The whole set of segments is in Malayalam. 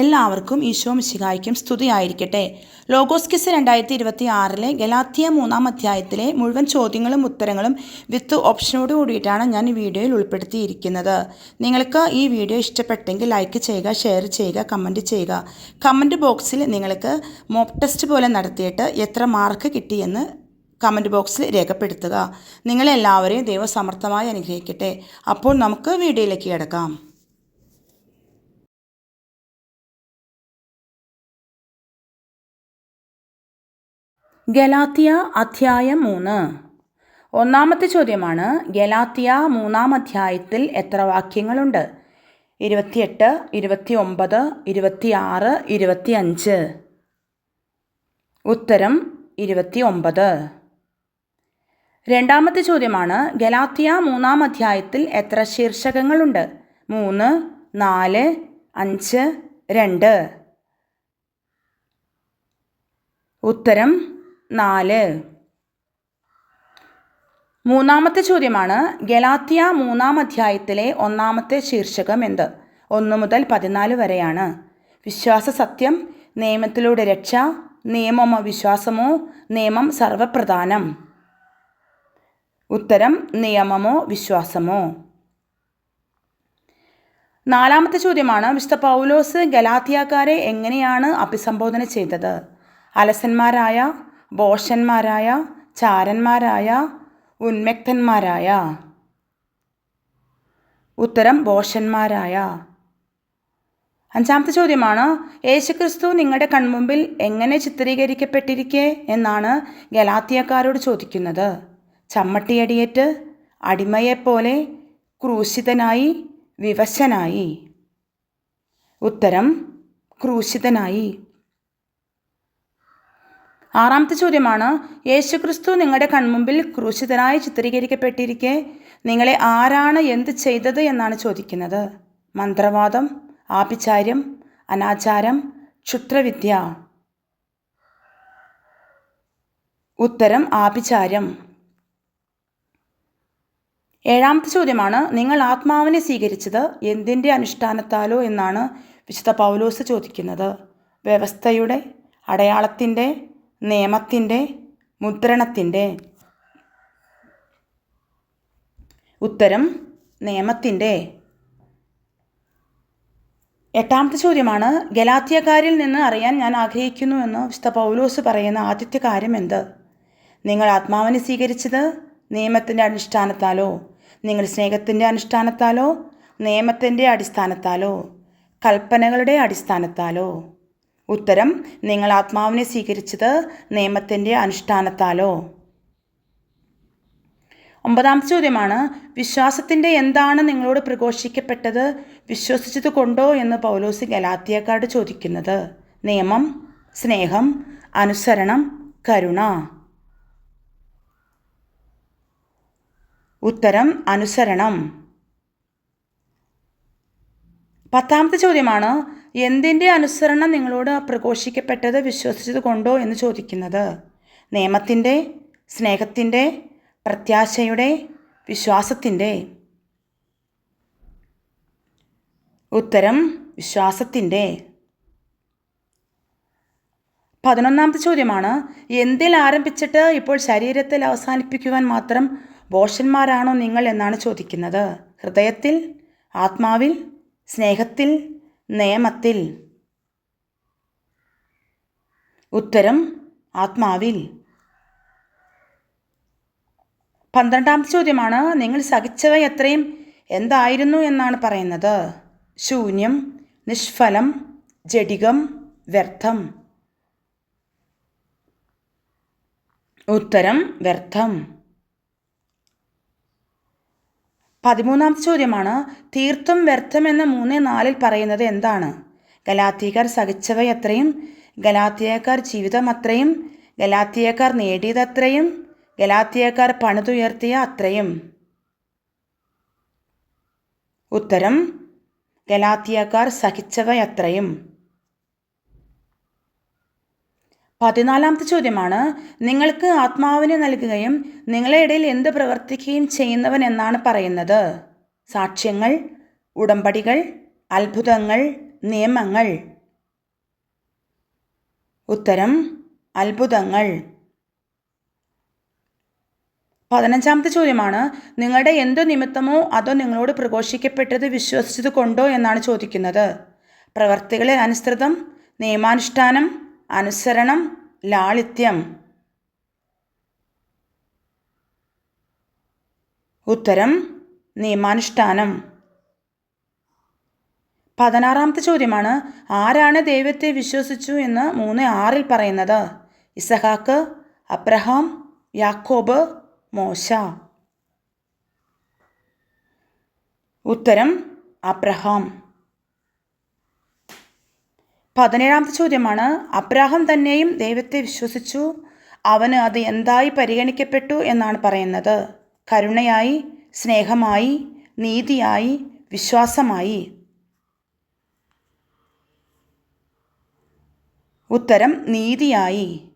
എല്ലാവർക്കും ഈശോ മിശിഹായ്ക്കും സ്തുതിയായിരിക്കട്ടെ. ലോഗോസ്കിസ് രണ്ടായിരത്തി ഇരുപത്തി ആറിലെ ഗലാത്തിയ മൂന്നാം അധ്യായത്തിലെ മുഴുവൻ ചോദ്യങ്ങളും ഉത്തരങ്ങളും വിത്ത് ഓപ്ഷനോട് കൂടിയിട്ടാണ് ഞാൻ ഈ വീഡിയോയിൽ ഉൾപ്പെടുത്തിയിരിക്കുന്നത്. നിങ്ങൾക്ക് ഈ വീഡിയോ ഇഷ്ടപ്പെട്ടെങ്കിൽ ലൈക്ക് ചെയ്യുക ഷെയർ ചെയ്യുക കമന്റ് ചെയ്യുക. കമന്റ് ബോക്സിൽ നിങ്ങൾക്ക് മോപ്പ് ടെസ്റ്റ് പോലെ നടത്തിയിട്ട് എത്ര മാർക്ക് കിട്ടിയെന്ന് കമന്റ് ബോക്സിൽ രേഖപ്പെടുത്തുക. നിങ്ങളെല്ലാവരെയും ദൈവസമർത്ഥമായി അനുഗ്രഹിക്കട്ടെ. അപ്പോൾ നമുക്ക് വീഡിയോയിലേക്ക് കിടക്കാം. ഗലാത്തിയ അധ്യായം മൂന്ന്. ഒന്നാമത്തെ ചോദ്യമാണ് ഗലാത്തിയ മൂന്നാം അധ്യായത്തിൽ എത്ര വാക്യങ്ങളുണ്ട്? ഇരുപത്തിയെട്ട് ഇരുപത്തി ഒമ്പത് ഇരുപത്തിയാറ് ഇരുപത്തിയഞ്ച്. ഉത്തരം ഇരുപത്തി ഒമ്പത് രണ്ടാമത്തെ ചോദ്യമാണ് ഗലാത്തിയ മൂന്നാം അധ്യായത്തിൽ എത്ര ശീർഷകങ്ങളുണ്ട്? മൂന്ന് നാല് അഞ്ച് രണ്ട്. ഉത്തരം നാല്. മൂന്നാമത്തെ ചോദ്യമാണ് ഗലാത്തിയ മൂന്നാം അധ്യായത്തിലെ ഒന്നാമത്തെ ശീർഷകം എന്ത്? ഒന്ന് മുതൽ പതിനാല് വരെയാണ്. വിശ്വാസ സത്യം നിയമത്തിലൂടെ രക്ഷ നിയമമോ വിശ്വാസമോ നിയമം സർവപ്രധാനം. ഉത്തരം നിയമമോ വിശ്വാസമോ. നാലാമത്തെ ചോദ്യമാണ് വിശുദ്ധ പൗലോസ് ഗലാത്തിയാക്കാരെ എങ്ങനെയാണ് അഭിസംബോധന ചെയ്തത്? അലസന്മാരായ ബോഷന്മാരായ ചാരന്മാരായ ഉന്മക്തന്മാരായ. ഉത്തരം ബോഷന്മാരായ. അഞ്ചാമത്തെ ചോദ്യമാണ് യേശുക്രിസ്തു നിങ്ങളുടെ കൺമുമ്പിൽ എങ്ങനെ ചിത്രീകരിക്കപ്പെട്ടിരിക്കെ എന്നാണ് ഗലാത്തിയക്കാരോട് ചോദിക്കുന്നത്. ചമ്മട്ടിയടിയേറ്റ് അടിമയെപ്പോലെ ക്രൂശിതനായി വിവശനായി. ഉത്തരം ക്രൂശിതനായി. ആറാമത്തെ ചോദ്യമാണ് യേശുക്രിസ്തു നിങ്ങളുടെ കൺമുമ്പിൽ ക്രൂശിതനായി ചിത്രീകരിക്കപ്പെട്ടിരിക്കെ നിങ്ങളെ ആരാണ് എന്ത് ചെയ്തത് എന്നാണ് ചോദിക്കുന്നത്? മന്ത്രവാദം ആഭിചാര്യം അനാചാരം ക്ഷുദ്രവിദ്യ. ഉത്തരം ആഭിചാരം ഏഴാമത്തെ ചോദ്യമാണ് നിങ്ങൾ ആത്മാവിനെ സ്വീകരിച്ചത് എന്തിന്റെ അനുഷ്ഠാനത്താലോ? എന്നാണ് വിശുദ്ധ പൗലോസ് ചോദിക്കുന്നത്. വ്യവസ്ഥയുടെ അടയാളത്തിന്റെ നിയമത്തിന്റെ മുദ്രണത്തിന്റെ ഉത്തരം നിയമത്തിന്റെ. എട്ടാമത്തെ ചോദ്യമാണ് ഗലാത്യക്കാരിൽ നിന്ന് അറിയാൻ ഞാൻ ആഗ്രഹിക്കുന്നു എന്ന് വിശുദ്ധ പൗലോസ് പറയുന്ന ആദ്യത്തെ കാര്യം എന്ത്? നിങ്ങൾ ആത്മാവിനെ സ്വീകരിച്ചത് നിയമത്തിന്റെ അനുഷ്ഠാനത്താലോ? നിങ്ങൾ സ്നേഹത്തിന്റെ അനുഷ്ഠാനത്താലോ? നിയമത്തിന്റെ അടിസ്ഥാനത്താലോ? കൽപ്പനകളുടെ അടിസ്ഥാനത്താലോ? ഉത്തരം നിങ്ങൾ ആത്മാവിനെ സ്വീകരിച്ചത് നിയമത്തിന്റെ അനുഷ്ഠാനത്താലോ? ഒമ്പതാം ചോദ്യമാണ് വിശ്വാസത്തിന്റെ എന്താണ് നിങ്ങളോട് പ്രഘോഷിക്കപ്പെട്ടത്? വിശ്വസിച്ചത് കൊണ്ടോ? എന്ന് പൗലോസ് ഗലാത്തിയക്കാട് ചോദിക്കുന്നത്. നിയമം സ്നേഹം അനുസരണം കരുണ. ഉത്തരം അനുസരണം. പത്താമത്തെ ചോദ്യമാണ് എന്തിന്റെ അനുസരണം നിങ്ങളോട് പ്രഘോഷിക്കപ്പെട്ടത് വിശ്വസിച്ചത് കൊണ്ടോ എന്ന് ചോദിക്കുന്നത്? നിയമത്തിന്റെ സ്നേഹത്തിന്റെ പ്രത്യാശയുടെ വിശ്വാസത്തിന്റെ. ഉത്തരം വിശ്വാസത്തിന്റെ. പതിനൊന്നാമത്തെ ചോദ്യമാണ് എന്തിൽ ആരംഭിച്ചിട്ട് ഇപ്പോൾ ശരീരത്തിൽ അവസാനിപ്പിക്കുവാൻ മാത്രം ബോഷന്മാരാണോ നിങ്ങൾ എന്നാണ് ചോദിക്കുന്നത്. ഹൃദയത്തിൽ ആത്മാവിൽ സ്നേഹത്തിൽ നിയമത്തിൽ ഉത്തരം ആത്മാവിൽ. പന്ത്രണ്ടാമത്തെ ചോദ്യമാണ് നിങ്ങൾ സഹിച്ചവ എത്രയും? എന്തായിരുന്നു എന്നാണ് പറയുന്നത്. ശൂന്യം നിഷ്ഫലം ജഡികം വ്യർത്ഥം. ഉത്തരം വ്യർത്ഥം. പതിമൂന്നാമത്തെ ചോദ്യമാണ് തീർത്തും വ്യർത്ഥമെന്ന് മൂന്ന് നാലിൽ പറയുന്നത് എന്താണ്? ഗലാത്തിയക്കാർ സഹിച്ചവ എത്രയും ഗലാത്തിയക്കാർ ജീവിതം അത്രയും ഗലാത്തിയക്കാർ നേടിയതത്രയും ഗലാത്തിയക്കാർ പണിതുയർത്തിയ അത്രയും. ഉത്തരം ഗലാത്തിയക്കാർ സഹിച്ചവ അത്രയും പതിനാലാമത്തെ ചോദ്യമാണ് നിങ്ങൾക്ക് ആത്മാവിനെ നൽകുകയും നിങ്ങളെ ഇടയിൽ എന്ത് പ്രവർത്തിക്കുകയും ചെയ്യുന്നവൻ എന്നാണ് പറയുന്നത്. സാക്ഷ്യങ്ങൾ ഉടമ്പടികൾ അത്ഭുതങ്ങൾ നിയമങ്ങൾ. ഉത്തരം അത്ഭുതങ്ങൾ. പതിനഞ്ചാമത്തെ ചോദ്യമാണ് നിങ്ങളുടെ എന്തു നിമിത്തമോ അതോ നിങ്ങളോട് പ്രഘോഷിക്കപ്പെട്ടത് വിശ്വസിച്ചത് കൊണ്ടോ എന്നാണ് ചോദിക്കുന്നത്. പ്രവർത്തികളെ അനുസൃതം നിയമാനുഷ്ഠാനം അനുസരണം ലാളിത്യം. ഉത്തരം നിയമാനുഷ്ഠാനം. പതിനാറാമത്തെ ചോദ്യമാണ് ആരാണ് ദൈവത്തെ വിശ്വസിച്ചു എന്ന് മൂന്ന് ആറിൽ പറയുന്നത്? ഇസഹാക്ക് അബ്രഹാം യാക്കോബ് മോശ. ഉത്തരം അബ്രഹാം. പതിനേഴാമത്തെ ചോദ്യമാണ്. അബ്രാഹം തന്നെയും ദൈവത്തെ വിശ്വസിച്ചു. അവന് അത് എന്തായി പരിഗണിക്കപ്പെട്ടു എന്നാണ് പറയുന്നത്. കരുണയായി സ്നേഹമായി നീതിയായി വിശ്വാസമായി. ഉത്തരം നീതിയായി.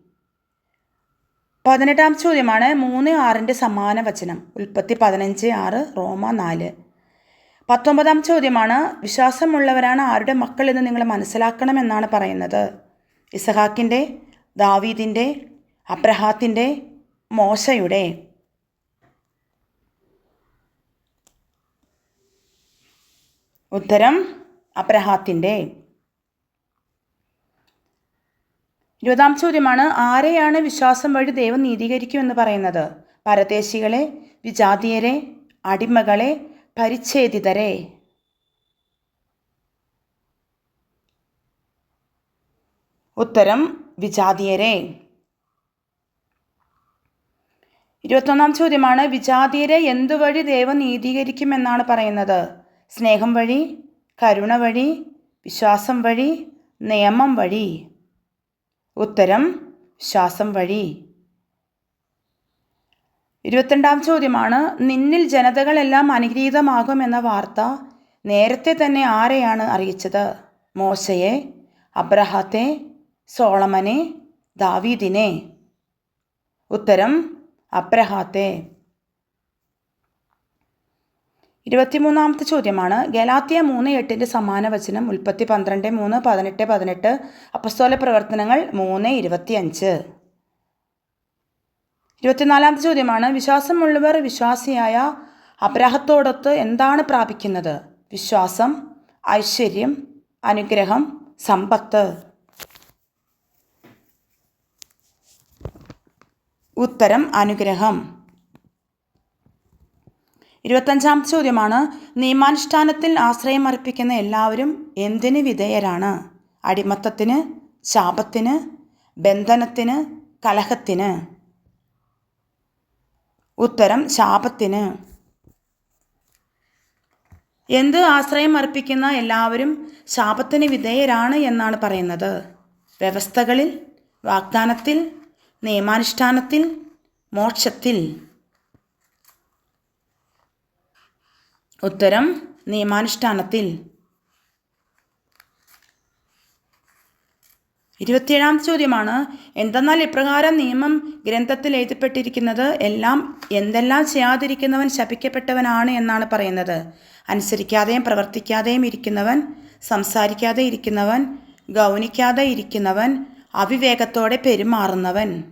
പതിനെട്ടാം ചോദ്യമാണ് മൂന്ന് ആറിന്റെ സമാന വചനം ഉൽപ്പത്തി പതിനഞ്ച് ആറ് റോമ നാല്. പത്തൊമ്പതാം ചോദ്യമാണ് വിശ്വാസമുള്ളവരാണ് ആരുടെ മക്കൾ എന്ന് നിങ്ങൾ മനസ്സിലാക്കണമെന്നാണ് പറയുന്നത്. ഇസഹാക്കിന്റെ ദാവീദിന്റെ അബ്രഹാത്തിന്റെ മോശയുടെ. ഉത്തരം അബ്രഹാത്തിന്റെ. ഇരുപതാം ചോദ്യമാണ് ആരെയാണ് വിശ്വാസം വഴി ദൈവം നീതീകരിക്കുമെന്ന് പറയുന്നത്? പരദേശികളെ വിജാതീയരെ അടിമകളെ പരിച്ഛേദിതരെ. ഉത്തരം വിജാതീയരെ. ഇരുപത്തൊന്നാം ചോദ്യമാണ് വിജാതീയരെ എന്തുവഴി ദൈവം നീതീകരിക്കുമെന്നാണ് പറയുന്നത്? സ്നേഹം വഴി കരുണ വഴി വിശ്വാസം വഴി നിയമം വഴി. ഉത്തരം ശ്വാസം വഴി. ഇരുപത്തിരണ്ടാം ചോദ്യമാണ് നിന്നിൽ ജനതകളെല്ലാം അനുഗ്രഹീതമാകും എന്ന വാർത്ത നേരത്തെ തന്നെ ആരെയാണ് അറിയിച്ചത്? മോശയെ അബ്രഹത്തെ സോളമനെ ദാവീദിനെ? ഉത്തരം അബ്രഹാത്തെ. ഇരുപത്തിമൂന്നാമത്തെ ചോദ്യമാണ് ഗലാത്തിയ മൂന്ന് എട്ടിന്റെ സമാന വചനം ഉൽപ്പത്തി പന്ത്രണ്ട് മൂന്ന് പതിനെട്ട് പതിനെട്ട് അപ്പസ്തോല പ്രവർത്തനങ്ങൾ മൂന്ന് ഇരുപത്തിയഞ്ച്. ഇരുപത്തിനാലാമത്തെ ചോദ്യമാണ് വിശ്വാസമുള്ളവർ വിശ്വാസിയായ അബ്രാഹത്തോടൊത്ത് എന്താണ് പ്രാപിക്കുന്നത്? വിശ്വാസം ഐശ്വര്യം അനുഗ്രഹം സമ്പത്ത്. ഉത്തരം അനുഗ്രഹം. ഇരുപത്തഞ്ചാമത്തെ ചോദ്യമാണ് നിയമാനുഷ്ഠാനത്തിൽ ആശ്രയം അർപ്പിക്കുന്ന എല്ലാവരും എന്തിന് വിധേയരാണ്? അടിമത്തത്തിന് ശാപത്തിന് ബന്ധനത്തിന് കലഹത്തിന്. ഉത്തരം ശാപത്തിന്. എന്ത് ആശ്രയം അർപ്പിക്കുന്ന എല്ലാവരും ശാപത്തിന് വിധേയരാണ് എന്നാണ് പറയുന്നത്. വ്യവസ്ഥകളിൽ വാഗ്ദാനത്തിൽ നിയമാനുഷ്ഠാനത്തിൽ മോക്ഷത്തിൽ. ഉത്തരം നിയമാനുഷ്ഠാനത്തിൽ. ഇരുപത്തിയേഴാം ചോദ്യമാണ്. എന്തെന്നാൽ ഇപ്രകാരം നിയമം ഗ്രന്ഥത്തിൽ എഴുതപ്പെട്ടിരിക്കുന്നത് എല്ലാം എന്തെല്ലാം ചെയ്യാതിരിക്കുന്നവൻ ശപിക്കപ്പെട്ടവനാണ് എന്നാണ് പറയുന്നത്. അനുസരിക്കാതെയും പ്രവർത്തിക്കാതെയും ഇരിക്കുന്നവൻ സംസാരിക്കാതെ ഇരിക്കുന്നവൻ ഗൗനിക്കാതെ ഇരിക്കുന്നവൻ അവിവേകത്തോടെ പെരുമാറുന്നവൻ.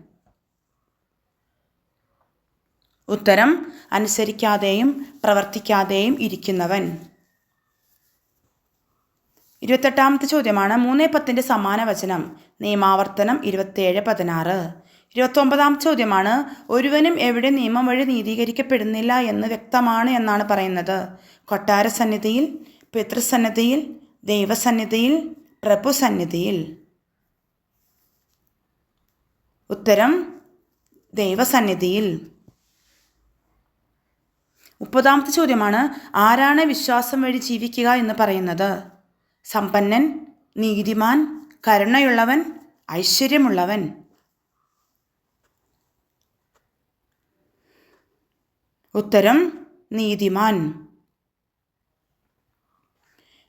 ഉത്തരം അനുസരിക്കാതെയും പ്രവർത്തിക്കാതെയും ഇരിക്കുന്നവൻ. ഇരുപത്തെട്ടാമത്തെ ചോദ്യമാണ്. മൂന്നേ പത്തിന്റെ സമാന വചനം നിയമാവർത്തനം ഇരുപത്തേഴ് പതിനാറ്. ഇരുപത്തൊമ്പതാം ചോദ്യമാണ് ഒരുവനും എവിടെ നിയമം വഴി നീതീകരിക്കപ്പെടുന്നില്ല എന്ന് വ്യക്തമാണ് എന്നാണ് പറയുന്നത്. കൊട്ടാര സന്നിധിയിൽ പിതൃസന്നിധിയിൽ ദൈവസന്നിധിയിൽ പ്രഭുസന്നിധിയിൽ. ഉത്തരം ദൈവസന്നിധിയിൽ. മുപ്പതാമത്തെ ചോദ്യമാണ് ആരാണ് വിശ്വാസം വഴി ജീവിക്കുക എന്ന് പറയുന്നത്? സമ്പന്നൻ നീതിമാൻ കരുണയുള്ളവൻ ഐശ്വര്യമുള്ളവൻ. ഉത്തരം നീതിമാൻ.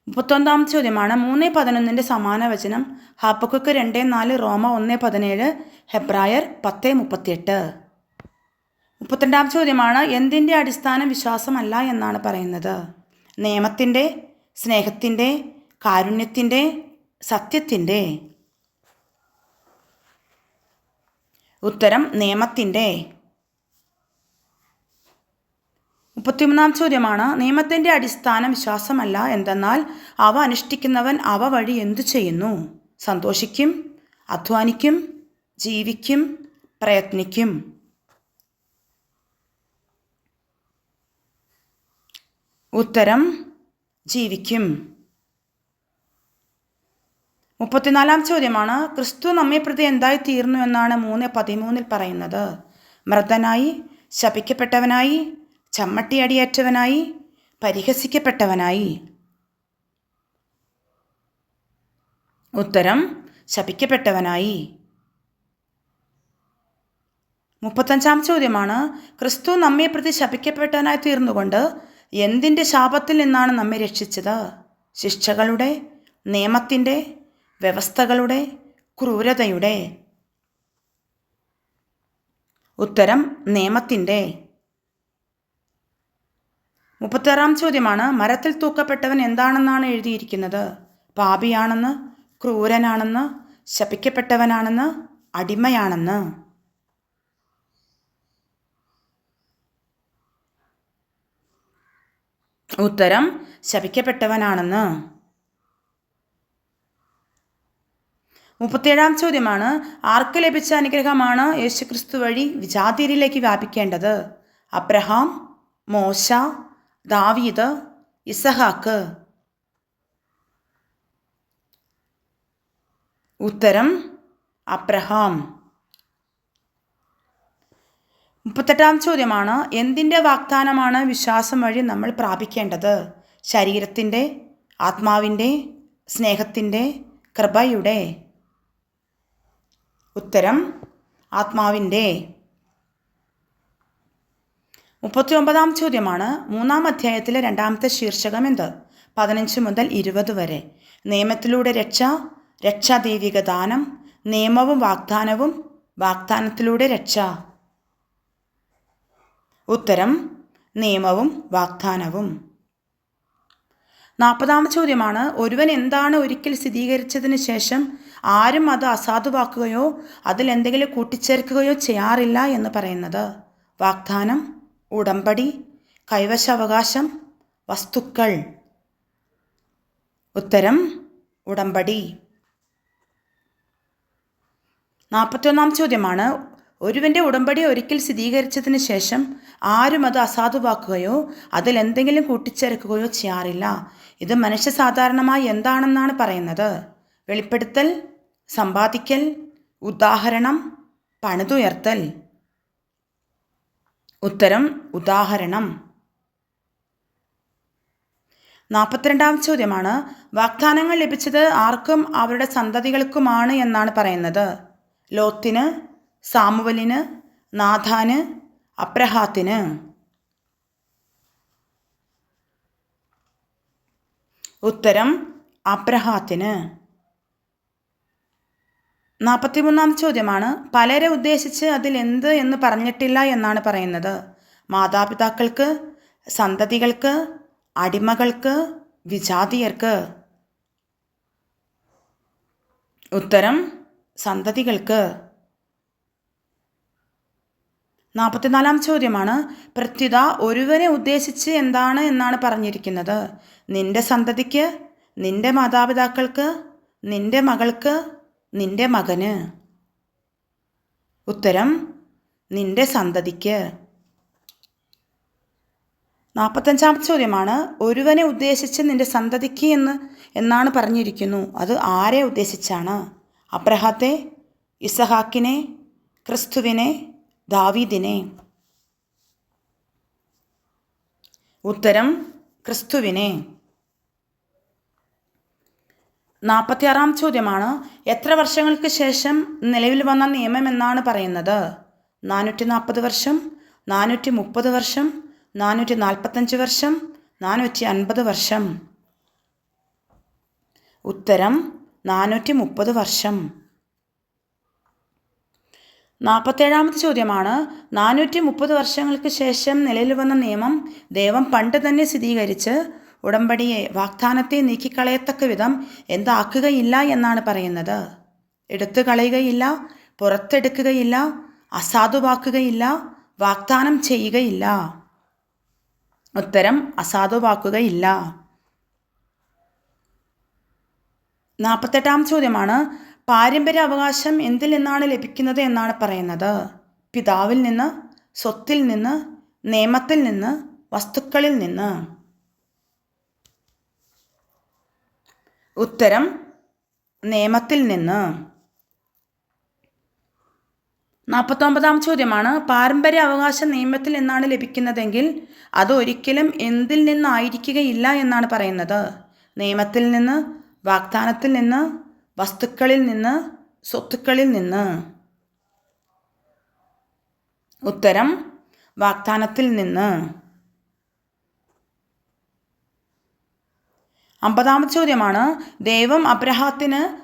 മുപ്പത്തൊന്നാം ചോദ്യമാണ്. മൂന്ന് പതിനൊന്നിന്റെ സമാന വചനം. ഹാപ്പക്കുക്ക് രണ്ട് നാല് റോമ ഒന്ന് പതിനേഴ് ഹെബ്രായർ പത്ത് മുപ്പത്തിയെട്ട്. മുപ്പത്തിരണ്ടാം ചോദ്യമാണ്. എന്തിന്റെ അടിസ്ഥാന വിശ്വാസമല്ല എന്നാണ് പറയുന്നത്? നിയമത്തിന്റെ സ്നേഹത്തിന്റെ കാരുണ്യത്തിന്റെ സത്യത്തിന്റെ ഉത്തരം നിയമത്തിന്റെ. മുപ്പത്തിമൂന്നാം ചോദ്യമാണ് നിയമത്തിന്റെ അടിസ്ഥാനം വിശ്വാസമല്ല എന്തെന്നാൽ അവ അനുഷ്ഠിക്കുന്നവൻ അവ വഴി എന്തു ചെയ്യുന്നു? സന്തോഷിക്കും അധ്വാനിക്കും ജീവിക്കും പ്രയത്നിക്കും. ഉത്തരം ജീവിക്കും. മുപ്പത്തിനാലാം ചോദ്യമാണ് ക്രിസ്തു നമ്മെ പ്രതി എന്തായി തീർന്നു എന്നാണ് മൂന്ന് പതിമൂന്നിൽ പറയുന്നത്. മൃതനായി ശപിക്കപ്പെട്ടവനായി ചമ്മട്ടിയടിയേറ്റവനായി പരിഹസിക്കപ്പെട്ടവനായി. ഉത്തരം ശപിക്കപ്പെട്ടവനായി. മുപ്പത്തഞ്ചാം ചോദ്യമാണ് ക്രിസ്തു നമ്മെ പ്രതി ശപിക്കപ്പെട്ടവനായി തീർന്നുകൊണ്ട് എന്തിന്റെ ശാപത്തിൽ നിന്നാണ് നമ്മെ രക്ഷിച്ചത്? ശിക്ഷകളുടെ നിയമത്തിന്റെ വ്യവസ്ഥകളുടെ ക്രൂരതയുടെ. ഉത്തരം നിയമത്തിന്റെ മുപ്പത്താറാം ചോദ്യമാണ് മരത്തിൽ തൂക്കപ്പെട്ടവൻ എന്താണെന്നാണ് എഴുതിയിരിക്കുന്നത്? പാപിയാണെന്ന് ക്രൂരനാണെന്ന് ശപിക്കപ്പെട്ടവനാണെന്ന് അടിമയാണെന്ന്. ഉത്തരം ശപിക്കപ്പെട്ടവനാണെന്ന്. മുപ്പത്തിയേഴാം ചോദ്യമാണ് ആർക്ക് ലഭിച്ച അനുഗ്രഹമാണ് യേശുക്രിസ്തു വഴി വിജാതിരിലേക്ക് വ്യാപിക്കേണ്ടത്? അബ്രഹാം മോശ ദാവീദ് ഇസഹാക്ക്? ഉത്തരം അബ്രഹാം. മുപ്പത്തെട്ടാം ചോദ്യമാണ് എന്തിന്റെ വാഗ്ദാനമാണ് വിശ്വാസം വഴി നമ്മൾ പ്രാപിക്കേണ്ടത്? ശരീരത്തിന്റെ ആത്മാവിന്റെ സ്നേഹത്തിന്റെ കൃപയുടെ? ഉത്തരം ആത്മാവിന്റെ. മുപ്പത്തി ഒമ്പതാം ചോദ്യമാണ്. മൂന്നാം അധ്യായത്തിലെ രണ്ടാമത്തെ ശീർഷകം എന്ത്? പതിനഞ്ച് മുതൽ ഇരുപത് വരെ. നിയമത്തിലൂടെ രക്ഷ രക്ഷാദൈവിക ദാനം നിയമവും വാഗ്ദാനവും വാഗ്ദാനത്തിലൂടെ രക്ഷ. ഉത്തരം നിയമവും വാഗ്ദാനവും. നാൽപ്പതാം ചോദ്യമാണ് ഒരുവൻ എന്താണ് ഒരിക്കൽ സ്ഥിരീകരിച്ചതിന് ശേഷം ആരും അത് അസാധുവാക്കുകയോ അതിൽ എന്തെങ്കിലും കൂട്ടിച്ചേർക്കുകയോ ചെയ്യാറില്ല എന്ന് പറയുന്നത്? വാഗ്ദാനം ഉടമ്പടി കൈവശാവകാശം വസ്തുക്കൾ. ഉത്തരം ഉടമ്പടി. നാൽപ്പത്തൊന്നാം ചോദ്യമാണ് ഒരുവന്റെ ഉടമ്പടി ഒരിക്കൽ സ്ഥിരീകരിച്ചതിന് ശേഷം ആരും അത് അസാധുവാക്കുകയോ അതിൽ എന്തെങ്കിലും കൂട്ടിച്ചേർക്കുകയോ ചെയ്യാറില്ല. ഇത് മനുഷ്യ സാധാരണമായി എന്താണെന്നാണ് പറയുന്നത്? വെളിപ്പെടുത്തൽ സമ്പാദിക്കൽ ഉദാഹരണം പണിതുയർത്തൽ. ഉത്തരം ഉദാഹരണം. നാൽപ്പത്തിരണ്ടാം ചോദ്യമാണ്. വാഗ്ദാനങ്ങൾ ലഭിച്ചത് ആർക്കും അവരുടെ സന്തതികൾക്കുമാണ് എന്നാണ് പറയുന്നത്. ലോത്തിന് സാമുവലിന് നാഥാന് അബ്രഹാത്തിന്. ഉത്തരം അബ്രഹാത്തിന്. നാൽപ്പത്തിമൂന്നാം ചോദ്യമാണ്. പലരെ ഉദ്ദേശിച്ച് അതിൽ എന്ത് എന്ന് പറഞ്ഞിട്ടില്ല എന്നാണ് പറയുന്നത്. മാതാപിതാക്കൾക്ക് സന്തതികൾക്ക് അടിമകൾക്ക് വിജാതിയർക്ക്. ഉത്തരം സന്തതികൾക്ക്. നാൽപ്പത്തിനാലാം ചോദ്യമാണ്. പ്രത്യുത ഒരുവനെ ഉദ്ദേശിച്ച് എന്താണ് എന്നാണ് പറഞ്ഞിരിക്കുന്നത്. നിന്റെ സന്തതിക്ക് നിന്റെ മാതാപിതാക്കൾക്ക് നിന്റെ മകൾക്ക് നിന്റെ മകന്. ഉത്തരം നിന്റെ സന്തതിക്ക്. നാൽപ്പത്തഞ്ചാം ചോദ്യമാണ്. ഒരുവനെ ഉദ്ദേശിച്ച് നിന്റെ സന്തതിക്ക് എന്ന് എന്നാണ് പറഞ്ഞിരിക്കുന്നു. അത് ആരെ ഉദ്ദേശിച്ചാണ്? അബ്രഹാത്തെ ഇസഹാക്കിനെ ക്രിസ്തുവിനെ ദാവീദിനെ. ഉത്തരം ക്രിസ്തുവിനെ. നാൽപ്പത്തിയാറാം ചോദ്യമാണ് എത്ര വർഷങ്ങൾക്ക് ശേഷം നിലവിൽ വന്ന നിയമം എന്നാണ് പറയുന്നത്? നാനൂറ്റി നാൽപ്പത് വർഷം നാനൂറ്റി മുപ്പത് വർഷം നാനൂറ്റി നാൽപ്പത്തഞ്ച് വർഷം നാനൂറ്റി അൻപത് വർഷം. ഉത്തരം നാനൂറ്റി മുപ്പത് വർഷം. നാൽപ്പത്തേഴാമത്തെ ചോദ്യമാണ്. നാനൂറ്റി മുപ്പത് വർഷങ്ങൾക്ക് ശേഷം നിലയിൽ വന്ന നിയമം ദൈവം പണ്ട് തന്നെ സ്ഥിരീകരിച്ച് ഉടമ്പടിയെ വാഗ്ദാനത്തെ നീക്കിക്കളയത്തക്ക വിധം എന്താക്കുകയില്ല എന്നാണ് പറയുന്നത്. എടുത്തു കളയുകയില്ല പുറത്തെടുക്കുകയില്ല അസാധുവാക്കുകയില്ല വാഗ്ദാനം ചെയ്യുകയില്ല. ഉത്തരം അസാധുവാക്കുകയില്ല. നാൽപ്പത്തെട്ടാം ചോദ്യമാണ്. പാരമ്പര്യ അവകാശം എന്തിൽ നിന്നാണ് ലഭിക്കുന്നത് എന്നാണ് പറയുന്നത്? പിതാവിൽ നിന്ന് സ്വത്തിൽ നിന്ന് നിയമത്തിൽ നിന്ന് വസ്തുക്കളിൽ നിന്ന്. ഉത്തരം നിയമത്തിൽ നിന്ന്. നാൽപ്പത്തൊമ്പതാം ചോദ്യമാണ്. പാരമ്പര്യ അവകാശ നിയമത്തിൽ നിന്നാണ് ലഭിക്കുന്നതെങ്കിൽ അത് ഒരിക്കലും എന്തിൽ നിന്നായിരിക്കുകയില്ല എന്നാണ് പറയുന്നത്. നിയമത്തിൽ നിന്ന് വാഗ്ദാനത്തിൽ നിന്ന് വസ്തുക്കളിൽ നിന്ന് സ്വത്തുക്കളിൽ നിന്ന്. ഉത്തരം വാഗ്ദാനത്തിൽ നിന്ന്. അമ്പതാമത്തെ ചോദ്യമാണ് ദൈവം അബ്രഹാത്തിന്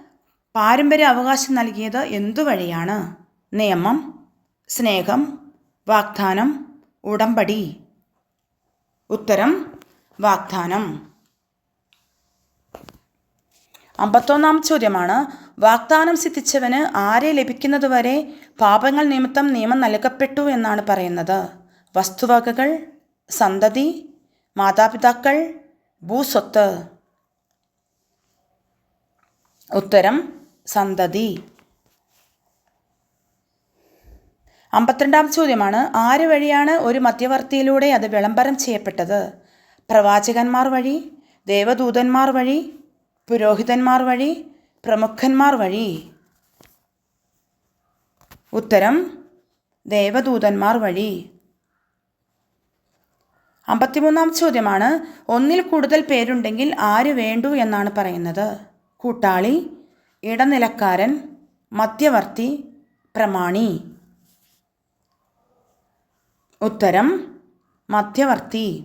പാരമ്പര്യ അവകാശം നൽകിയത് എന്തുവഴിയാണ്? നിയമം സ്നേഹം വാഗ്ദാനം ഉടമ്പടി. ഉത്തരം വാഗ്ദാനം. അമ്പത്തൊന്നാം ചോദ്യമാണ്. വാഗ്ദാനം സിദ്ധിച്ചവന് ആരെ ലഭിക്കുന്നതുവരെ പാപങ്ങൾ നിമിത്തം നിയമം നൽകപ്പെട്ടു എന്നാണ് പറയുന്നത്. വസ്തുവകകൾ സന്തതി മാതാപിതാക്കൾ ഭൂസ്വത്ത്. ഉത്തരം സന്തതി. അമ്പത്തിരണ്ടാം ചോദ്യമാണ്. ആര് വഴിയാണ് ഒരു മധ്യവർത്തിയിലൂടെ അത് വിളംബരം ചെയ്യപ്പെട്ടത്? പ്രവാചകന്മാർ വഴി ദേവദൂതന്മാർ വഴി പുരോഹിതന്മാർ വഴി പ്രമുഖന്മാർ വഴി. ഉത്തരം ദേവദൂതന്മാർ വഴി. അമ്പത്തിമൂന്നാം ചോദ്യമാണ് ഒന്നിൽ കൂടുതൽ പേരുണ്ടെങ്കിൽ ആര് വേണ്ടു എന്നാണ് പറയുന്നത്. കൂട്ടാളി ഇടനിലക്കാരൻ മധ്യവർത്തി പ്രമാണി. ഉത്തരം മധ്യവർത്തി.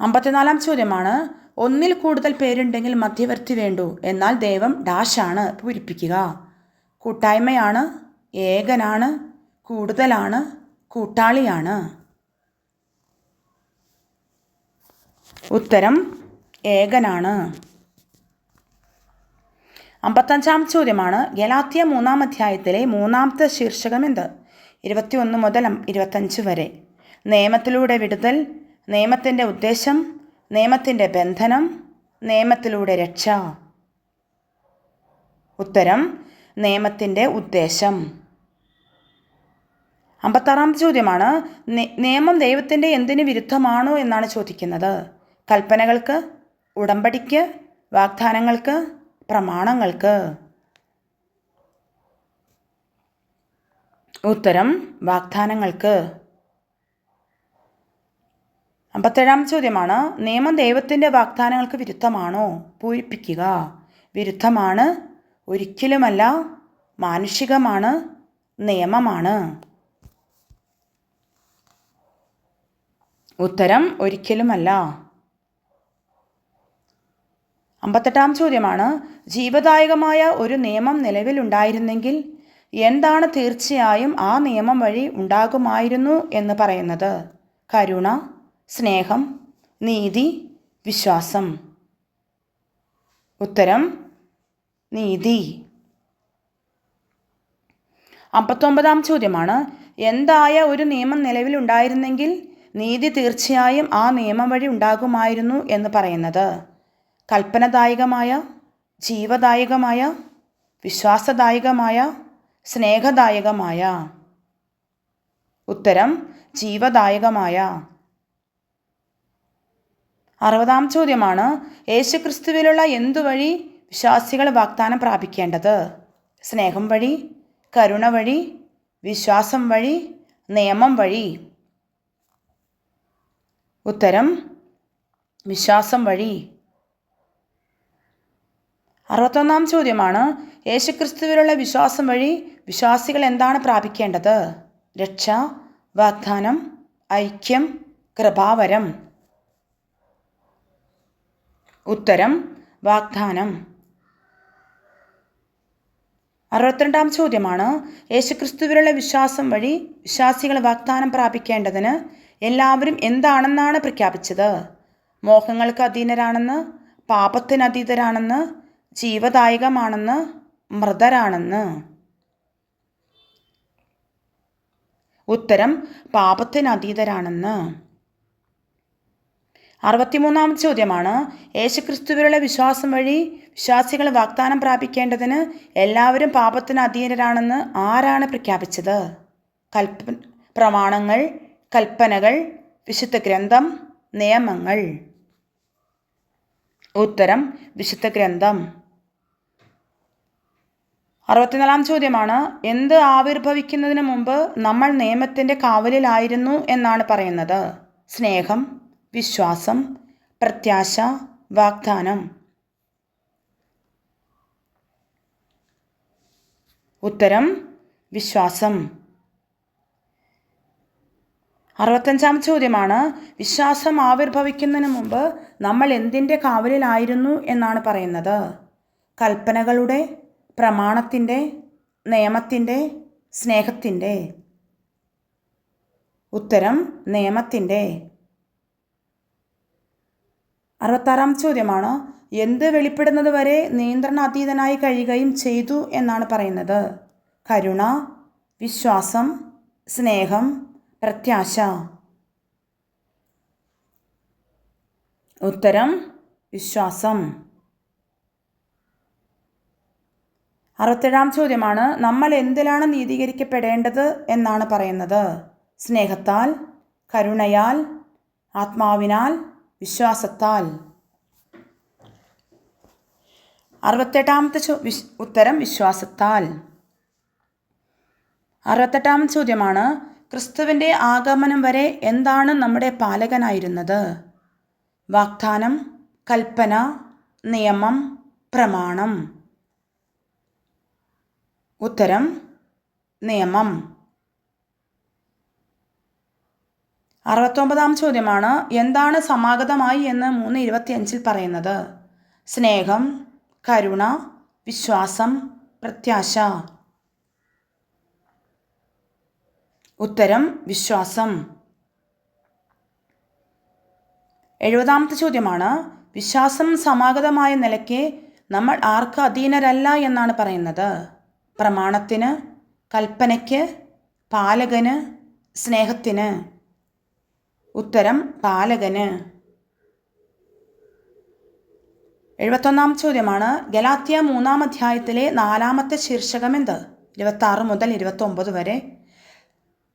അമ്പത്തിനാലാം ചോദ്യമാണ് ഒന്നിൽ കൂടുതൽ പേരുണ്ടെങ്കിൽ മധ്യവർത്തി വേണ്ടു. എന്നാൽ ദൈവം ഡാഷാണ് പൂരിപ്പിക്കുക. കൂട്ടായ്മയാണ് ഏകനാണ് കൂടുതലാണ് കൂട്ടാളിയാണ്. ഉത്തരം ഏകനാണ്. അമ്പത്തഞ്ചാം ചോദ്യമാണ് ഗലാത്തിയ മൂന്നാം അധ്യായത്തിലെ മൂന്നാമത്തെ ശീർഷകം എന്ത്? ഇരുപത്തിയൊന്ന് മുതൽ ഇരുപത്തഞ്ച് വരെ. നിയമത്തിലൂടെ വിടുതൽ നിയമത്തിന്റെ ഉദ്ദേശം നിയമത്തിന്റെ ബന്ധനം നിയമത്തിലൂടെ രക്ഷ. ഉത്തരം നിയമത്തിന്റെ ഉദ്ദേശം. അമ്പത്താറാം ചോദ്യമാണ് നിയമം ദൈവത്തിന്റെ എന്തിന് വിരുദ്ധമാണോ എന്നാണ് ചോദിക്കുന്നത്. കൽപ്പനകൾക്ക് ഉടമ്പടിക്ക് വാഗ്ദാനങ്ങൾക്ക് പ്രമാണങ്ങൾക്ക്. ഉത്തരം വാഗ്ദാനങ്ങൾക്ക്. അമ്പത്തേഴാം ചോദ്യമാണ് നിയമം ദൈവത്തിന്റെ വാഗ്ദാനങ്ങൾക്ക് വിരുദ്ധമാണോ? പൂരിപ്പിക്കുക. വിരുദ്ധമാണ് ഒരിക്കലുമല്ല മാനുഷികമാണ് നിയമമാണ്. ഉത്തരം ഒരിക്കലുമല്ല. അമ്പത്തെട്ടാം ചോദ്യമാണ് ജീവദായകമായ ഒരു നിയമം നിലവിലുണ്ടായിരുന്നെങ്കിൽ എന്താണ് തീർച്ചയായും ആ നിയമം വഴി ഉണ്ടാകുമായിരുന്നു എന്ന് പറയുന്നത്? കരുണ സ്നേഹം നീതി വിശ്വാസം. ഉത്തരം നീതി. അമ്പത്തൊമ്പതാം ചോദ്യമാണ്. എന്തായ ഒരു നിയമം നിലവിലുണ്ടായിരുന്നെങ്കിൽ നീതി തീർച്ചയായും ആ നിയമം വഴി ഉണ്ടാകുമായിരുന്നു എന്ന് പറയുന്നത്. കൽപ്പനദായകമായ ജീവദായകമായ വിശ്വാസദായകമായ സ്നേഹദായകമായ. ഉത്തരം ജീവദായകമായ. അറുപതാം ചോദ്യമാണ് യേശുക്രിസ്തുവിലുള്ള എന്തു വഴി വിശ്വാസികൾ വാഗ്ദാനം പ്രാപിക്കേണ്ടത്? സ്നേഹം വഴി കരുണ വഴി വിശ്വാസം വഴി നിയമം വഴി? ഉത്തരം വിശ്വാസം വഴി. അറുപത്തൊന്നാം ചോദ്യമാണ് യേശുക്രിസ്തുവിലുള്ള വിശ്വാസം വഴി വിശ്വാസികൾ എന്താണ് പ്രാപിക്കേണ്ടത്? രക്ഷ വാഗ്ദാനം ഐക്യം കൃപാവരം. ഉത്തരം വാഗ്ദാനം. അറുപത്തിരണ്ടാം ചോദ്യമാണ്. യേശുക്രിസ്തുവിലുള്ള വിശ്വാസം വഴി വിശ്വാസികൾ വാഗ്ദാനം പ്രാപിക്കേണ്ടതിന് എല്ലാവരും എന്താണെന്നാണ് പ്രഖ്യാപിച്ചത്? മോഹങ്ങൾക്ക് അധീനരാണെന്ന് പാപത്തിന് അതീതരാണെന്ന് ജീവദായകമാണെന്ന് മൃതരാണെന്ന്. ഉത്തരം പാപത്തിന് അതീതരാണെന്ന്. അറുപത്തിമൂന്നാമത്തെ ചോദ്യമാണ്. യേശുക്രിസ്തുവിലുള്ള വിശ്വാസം വഴി വിശ്വാസികൾ വാഗ്ദാനം പ്രാപിക്കേണ്ടതിന് എല്ലാവരും പാപത്തിന് അധീനരാണെന്ന് ആരാണ് പ്രഖ്യാപിച്ചത്? കൽപ്പ പ്രമാണങ്ങൾ കൽപ്പനകൾ വിശുദ്ധ ഗ്രന്ഥം നിയമങ്ങൾ. ഉത്തരം വിശുദ്ധ ഗ്രന്ഥം. അറുപത്തിനാലാം ചോദ്യമാണ് എന്ത് ആവിർഭവിക്കുന്നതിന് മുമ്പ് നമ്മൾ നിയമത്തിന്റെ കാവലിലായിരുന്നു എന്നാണ് പറയുന്നത്? സ്നേഹം വിശ്വാസം പ്രത്യാശ വാഗ്ദാനം. ഉത്തരം വിശ്വാസം. അറുപത്തഞ്ചാം ചോദ്യമാണ് വിശ്വാസം ആവിർഭവിക്കുന്നതിന് മുമ്പ് നമ്മൾ എന്തിന്റെ കാവലിലായിരുന്നു എന്നാണ് പറയുന്നത്? കൽപ്പനകളുടെ പ്രമാണത്തിന്റെ നിയമത്തിന്റെ സ്നേഹത്തിന്റെ. ഉത്തരം നിയമത്തിന്റെ. അറുപത്താറാം ചോദ്യമാണ്. എന്ത് വെളിപ്പെടുന്നത് വരെ നിയന്ത്രണാതീതനായി കഴിയുകയും ചെയ്തു എന്നാണ് പറയുന്നത്. കരുണ വിശ്വാസം സ്നേഹം പ്രത്യാശ. ഉത്തരം വിശ്വാസം. അറുപത്തേഴാം ചോദ്യമാണ്. നമ്മൾ എന്തിലാണ് നീതീകരിക്കപ്പെടേണ്ടത് എന്നാണ് പറയുന്നത്. സ്നേഹത്താൽ കരുണയാൽ ആത്മാവിനാൽ വിശ്വാസത്താൽ. അറുപത്തെട്ടാമത്തെ ഉത്തരം വിശ്വാസത്താൽ. അറുപത്തെട്ടാമത്തെ ചോദ്യമാണ് ക്രിസ്തുവിന്റെ ആഗമനം വരെ എന്താണ് നമ്മുടെ പാലകനായിരുന്നത്? വാഗ്ദാനം കൽപ്പന നിയമം പ്രമാണം. ഉത്തരം നിയമം. അറുപത്തൊമ്പതാം ചോദ്യമാണ്. എന്താണ് സമാഗതമായി എന്ന് മൂന്ന് ഇരുപത്തിയഞ്ചിൽ പറയുന്നത്. സ്നേഹം കരുണ വിശ്വാസം പ്രത്യാശ. ഉത്തരം വിശ്വാസം. എഴുപതാമത്തെ ചോദ്യമാണ്. വിശ്വാസം സമാഗതമായ നിലയ്ക്ക് നമ്മൾ ആർക്ക് അധീനരല്ല എന്നാണ് പറയുന്നത്. പ്രമാണത്തിന് കൽപ്പനയ്ക്ക് പാലകന് സ്നേഹത്തിന്. ഉത്തരം പാലകന്. എഴുപത്തൊന്നാം ചോദ്യമാണ്. ഗലാത്തിയ മൂന്നാം അധ്യായത്തിലെ നാലാമത്തെ ശീർഷകം എന്ത് ഇരുപത്താറ് മുതൽ ഇരുപത്തൊമ്പത് വരെ.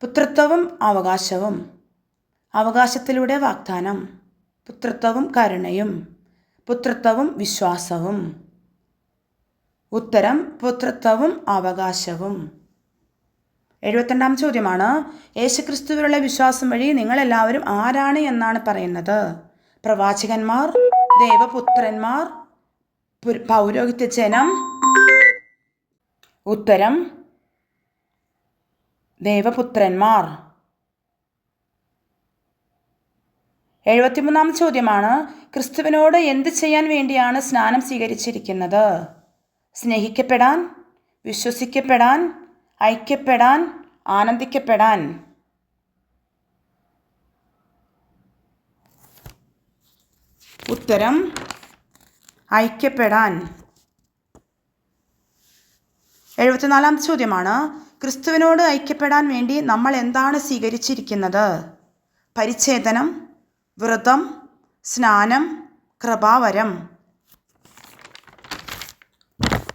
പുത്രത്വവും അവകാശവും. അവകാശത്തിലൂടെ വാഗ്ദാനം. പുത്രത്വവും കരുണയും. പുത്രത്വവും വിശ്വാസവും. ഉത്തരം പുത്രത്വവും അവകാശവും. എഴുപത്തിരണ്ടാം ചോദ്യമാണ്. യേശുക്രിസ്തുവിലുള്ള വിശ്വാസം വഴി നിങ്ങളെല്ലാവരും ആരാണ് എന്നാണ് പറയുന്നത്. പ്രവാചകന്മാർ ദേവപുത്രന്മാർ പു- പൗരോഹിത്യ ജനം. ഉത്തരം ദേവപുത്രന്മാർ. എഴുപത്തിമൂന്നാം ചോദ്യമാണ്. ക്രിസ്തുവിനോട് എന്ത് ചെയ്യാൻ വേണ്ടിയാണ് സ്നാനം സ്വീകരിച്ചിരിക്കുന്നത്? സ്നേഹിക്കപ്പെടാൻ വിശ്വസിക്കപ്പെടാൻ ഐക്യപ്പെടാൻ ആനന്ദിക്കപ്പെടാൻ. ഉത്തരം ഐക്യപ്പെടാൻ. എഴുപത്തിനാലാം ചോദ്യമാണ്. ക്രിസ്തുവിനോട് ഐക്യപ്പെടാൻ വേണ്ടി നമ്മൾ എന്താണ് സ്വീകരിച്ചിരിക്കുന്നത്? പരിച്ഛേദനം വ്രതം സ്നാനം കൃപാവരം.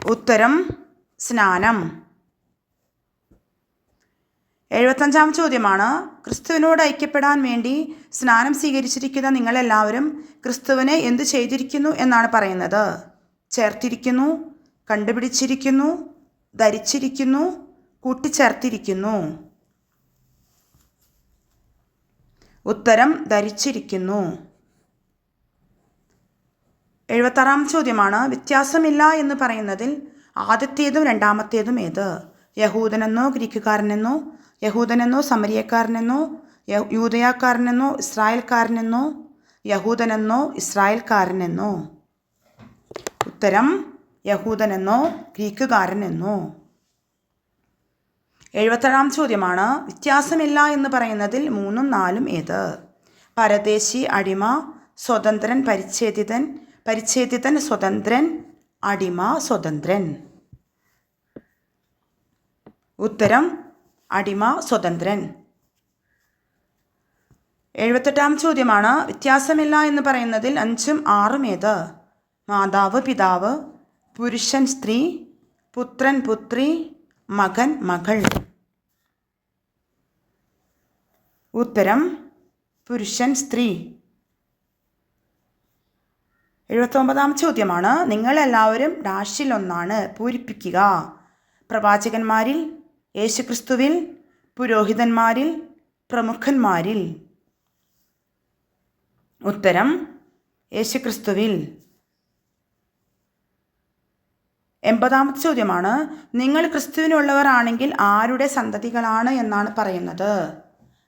ഉത്തരം സ്നാനം. എഴുപത്തഞ്ചാം ചോദ്യമാണ്. ക്രിസ്തുവിനോട് ഐക്യപ്പെടാൻ വേണ്ടി സ്നാനം സ്വീകരിച്ചിരിക്കുന്ന നിങ്ങളെല്ലാവരും ക്രിസ്തുവിനെ എന്തു ചെയ്തിരിക്കുന്നു എന്നാണ് പറയുന്നത്. ചേർത്തിരിക്കുന്നു കണ്ടുപിടിച്ചിരിക്കുന്നു ധരിച്ചിരിക്കുന്നു കൂട്ടിച്ചേർത്തിരിക്കുന്നു. ഉത്തരം ധരിച്ചിരിക്കുന്നു. എഴുപത്താറാം ചോദ്യമാണ്. വ്യത്യാസമില്ല എന്ന് പറയുന്നതിൽ ആദ്യത്തേതും രണ്ടാമത്തേതും ഏത്? യഹൂദനെന്നോ ഗ്രീക്കുകാരനെന്നോ യഹൂദനെന്നോ സമരിയക്കാരനെന്നോ യൂതയാക്കാരനെന്നോ ഇസ്രായേൽക്കാരനെന്നോ യഹൂദനെന്നോ ഇസ്രായേൽക്കാരനെന്നോ. ഉത്തരം യഹൂദനെന്നോ ഗ്രീക്കുകാരനെന്നോ. എഴുപത്തേഴാം ചോദ്യമാണ് വ്യത്യാസമില്ല എന്ന് പറയുന്നതിൽ മൂന്നും നാലും ഏത്? പരദേശി അടിമ സ്വതന്ത്രൻ പരിച്ഛേദിതൻ പരിച്ഛേദിതൻ സ്വതന്ത്രൻ അടിമ സ്വതന്ത്രൻ. ഉത്തരം അടിമ സ്വതന്ത്രൻ. എഴുപത്തെട്ടാം ചോദ്യമാണ്. വ്യത്യാസമില്ല എന്ന് പറയുന്നതിൽ അഞ്ചും ആറും ഏത്? മാതാവ് പിതാവ് പുരുഷൻ സ്ത്രീ പുത്രൻ പുത്രി മകൻ മകൾ. ഉത്തരം പുരുഷൻ സ്ത്രീ. എഴുപത്തൊമ്പതാം ചോദ്യമാണ്. നിങ്ങളെല്ലാവരും ഡാഷിലൊന്നാണ് പൂരിപ്പിക്കുക. പ്രവാചകന്മാരിൽ യേശുക്രിസ്തുവിൽ പുരോഹിതന്മാരിൽ പ്രമുഖന്മാരിൽ. ഉത്തരം യേശുക്രിസ്തുവിൽ. എൺപതാമത്തെ ചോദ്യമാണ് നിങ്ങൾ ക്രിസ്തുവിനുള്ളവർ ആണെങ്കിൽ ആരുടെ സന്തതികളാണ് എന്നാണ് പറയുന്നത്?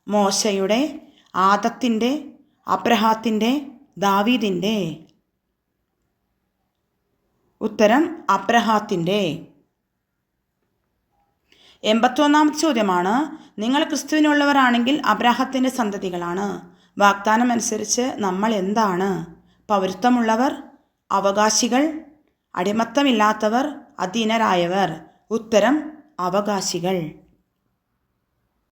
മോശയുടെ ആദത്തിന്റെ അബ്രഹാത്തിന്റെ ദാവീദിന്റെ. ഉത്തരം അബ്രഹാത്തിന്റെ. എൺപത്തൊന്നാമത്തെ ചോദ്യമാണ്. നിങ്ങൾ ക്രിസ്തുവിനുള്ളവരാണെങ്കിൽ അബ്രാഹത്തിന്റെ സന്തതികളാണ്. വാഗ്ദാനം അനുസരിച്ച് നമ്മൾ എന്താണ്? പൗരത്വമുള്ളവർ അവകാശികൾ അടിമത്തമില്ലാത്തവർ അധീനരായവർ. ഉത്തരം അവകാശികൾ.